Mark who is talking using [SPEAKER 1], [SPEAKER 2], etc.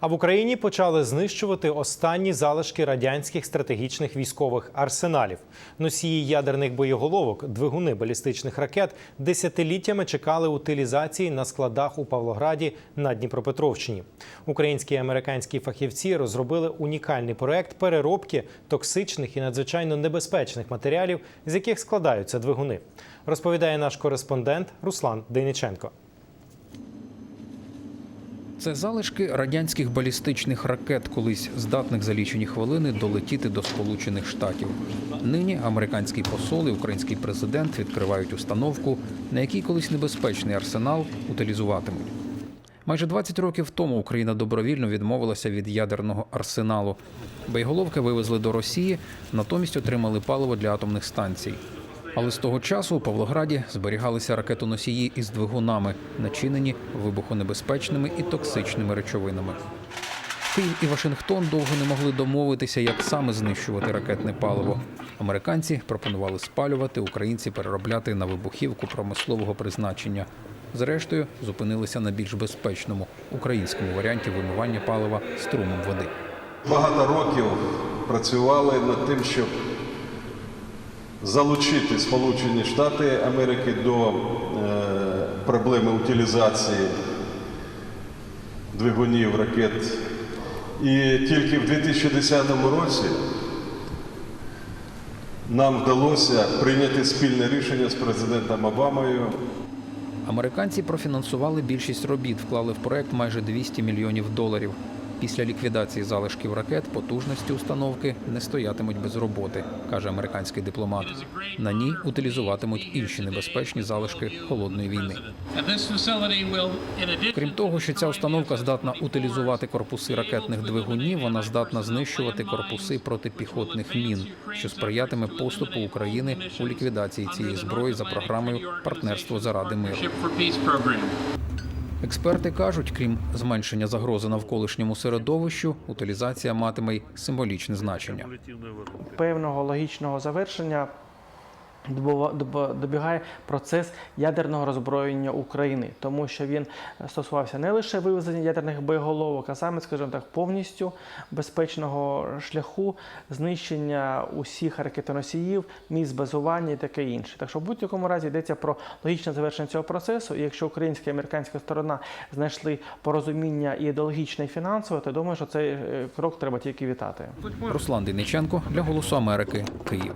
[SPEAKER 1] А в Україні почали знищувати останні залишки радянських стратегічних військових арсеналів. Носії ядерних боєголовок, двигуни балістичних ракет десятиліттями чекали утилізації на складах у Павлограді на Дніпропетровщині. Українські і американські фахівці розробили унікальний проект переробки токсичних і надзвичайно небезпечних матеріалів, з яких складаються двигуни. Розповідає наш кореспондент Руслан Дейниченко.
[SPEAKER 2] Це залишки радянських балістичних ракет, колись здатних за лічені хвилини долетіти до Сполучених Штатів. Нині американський посол і український президент відкривають установку, на якій колись небезпечний арсенал утилізуватимуть. Майже 20 років тому Україна добровільно відмовилася від ядерного арсеналу. Боєголовки вивезли до Росії, натомість отримали паливо для атомних станцій. Але з того часу у Павлограді зберігалися ракетоносії із двигунами, начинені вибухонебезпечними і токсичними речовинами. Київ і Вашингтон довго не могли домовитися, як саме знищувати ракетне паливо. Американці пропонували спалювати, українці переробляти на вибухівку промислового призначення. Зрештою, зупинилися на більш безпечному українському варіанті вимивання палива струмом води.
[SPEAKER 3] Багато років працювали над тим, щоб залучити Сполучені Штати Америки до е, проблеми утилізації двигунів ракет. І тільки в 2010 році нам вдалося прийняти спільне рішення з президентом Обамою
[SPEAKER 2] Американці профінансували більшість робіт, вклали в проект майже 200 мільйонів доларів. Після ліквідації залишків ракет потужності установки не стоятимуть без роботи, каже американський дипломат. На ній утилізуватимуть інші небезпечні залишки холодної війни. Крім того, що ця установка здатна утилізувати корпуси ракетних двигунів, вона здатна знищувати корпуси протипіхотних мін, що сприятиме поступу України у ліквідації цієї зброї за програмою партнерство заради миру. Експерти кажуть, крім зменшення загрози навколишньому середовищу, утилізація матиме й символічне значення.
[SPEAKER 4] певного логічного завершення добігає процес ядерного роззброєння України, тому що він стосувався не лише вивезення ядерних боєголовок, а саме, скажімо так, повністю безпечного шляху знищення усіх ракетоносіїв, місць базування і таке інше. Так що в будь-якому разі йдеться про логічне завершення цього процесу. І якщо українська і американська сторона знайшли порозуміння і ідеологічне, і фінансове, то думаю, що цей е, крок треба тільки вітати.
[SPEAKER 2] Руслан Дениченко для Голосу Америки, Київ.